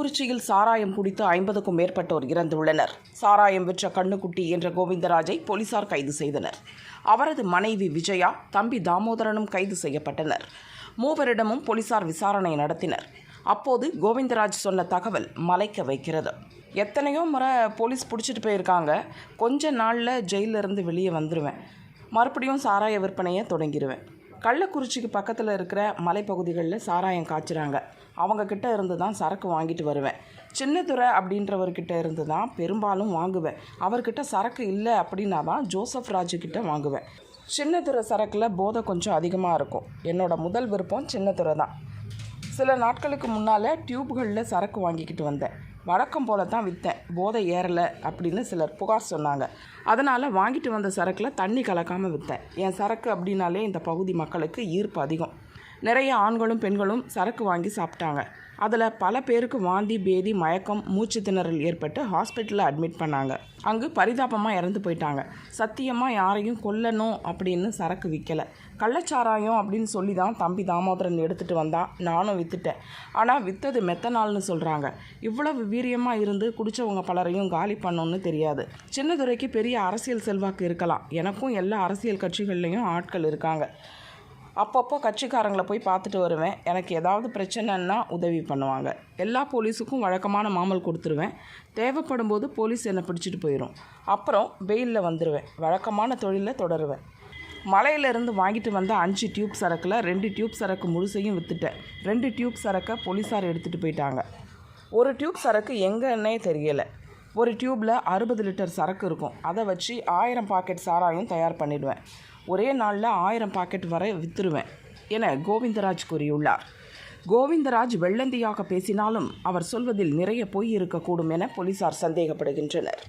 கள்ளக்குறிச்சியில் சாராயம் குடித்து ஐம்பதுக்கும் மேற்பட்டோர் இறந்துள்ளனர். சாராயம் விற்ற கண்ணுக்குட்டி என்ற கோவிந்தராஜை போலீசார் கைது செய்தனர். அவரது மனைவி விஜயா தம்பி தாமோதரனும் கைது செய்யப்பட்டனர். மூவரிடமும் போலீசார் விசாரணை நடத்தினர். அப்போது கோவிந்தராஜ் சொன்ன தகவல் மலைக்க வைக்கிறது. எத்தனையோ முறை போலீஸ் பிடிச்சிட்டு போயிருக்காங்க. கொஞ்ச நாளில் ஜெயிலிருந்து இருந்து வெளியே வந்துடுவேன் மறுபடியும் சாராய விற்பனையை தொடங்கிடுவேன் கள்ளக்குறிச்சிக்கு பக்கத்தில் இருக்கிற மலைப்பகுதிகளில் சாராயம் காய்ச்சுறாங்க. அவங்கக்கிட்ட இருந்து தான் சரக்கு வாங்கிட்டு வருவேன். சின்னதுரை அப்படின்றவர்கிட்ட இருந்து தான் பெரும்பாலும் வாங்குவேன். அவர்கிட்ட சரக்கு இல்லை அப்படின்னா தான் ஜோசப் ராஜு வாங்குவேன். சின்னதுரை சரக்கில் போதை கொஞ்சம் அதிகமாக இருக்கும். என்னோட முதல் விருப்பம் சின்னதுரை தான். சில நாட்களுக்கு முன்னால் டியூப்களில் சரக்கு வாங்கிக்கிட்டு வந்தேன். வழக்கம் போல தான் விற்றேன் போதை ஏறலை அப்படின்னு சிலர் புகார் சொன்னாங்க. அதனால் வாங்கிட்டு வந்த சரக்கில் தண்ணி கலக்காமல் விற்றேன் என் சரக்கு அப்படின்னாலே இந்த பகுதி மக்களுக்கு ஈர்ப்பு அதிகம். நிறைய ஆண்களும் பெண்களும் சரக்கு வாங்கி சாப்பிட்டாங்க. அதில் பல பேருக்கு வாந்தி பேதி மயக்கம் மூச்சு திணறல் ஏற்பட்டு ஹாஸ்பிட்டலில் அட்மிட் பண்ணாங்க. அங்கு பரிதாபமாக இறந்து போயிட்டாங்க. சத்தியமாக யாரையும் கொல்லணும் அப்படின்னு சரக்கு விற்கலை கள்ளச்சாராயம் அப்படின்னு சொல்லி தான் தம்பி தாமோதரன் எடுத்துகிட்டு வந்தான் நானும் விற்றுட்டேன் ஆனால் விற்றது மெத்தனால்னு சொல்கிறாங்க இவ்வளவு வீரியமாக இருந்து குடித்தவங்க பலரையும் காலி பண்ணோன்னு தெரியாது. சின்னதுரைக்கு பெரிய அரசியல் செல்வாக்கு இருக்கலாம். எனக்கும் எல்லா அரசியல் கட்சிகள்லேயும் ஆட்கள் இருக்காங்க. அப்பப்போ கட்சிக்காரங்களை போய் பார்த்துட்டு வருவேன். எனக்கு ஏதாவது பிரச்சனைன்னா உதவி பண்ணுவாங்க. எல்லா போலீஸுக்கும் வழக்கமான மாமல் கொடுத்துருவேன். தேவைப்படும் போது போலீஸ் என்னை பிடிச்சிட்டு போயிடும் அப்புறம் வெயிலில் வந்துடுவேன் வழக்கமான தொழிலை தொடருவேன். மலையிலேருந்து வாங்கிட்டு வந்த அஞ்சு டியூப் சரக்கில் ரெண்டு டியூப் சரக்கு முழுசையும் விற்றுட்டேன் ரெண்டு டியூப் சரக்கை போலீஸார் எடுத்துகிட்டு போயிட்டாங்க. ஒரு டியூப் சரக்கு எங்கன்னே தெரியலை. ஒரு டியூப்பில் அறுபது லிட்டர் சரக்கு இருக்கும். அதை வச்சு ஆயிரம் பாக்கெட் சாராயம் தயார் பண்ணிடுவேன். ஒரே நாளில் ஆயிரம் பாக்கெட் வரை விற்றுருவேன் என கோவிந்தராஜ் கூறியுள்ளார். கோவிந்தராஜ் வெள்ளந்தியாக பேசினாலும் அவர் சொல்வதில் நிறைய பொய் இருக்கக்கூடும் என போலீசார் சந்தேகப்படுகின்றனர்.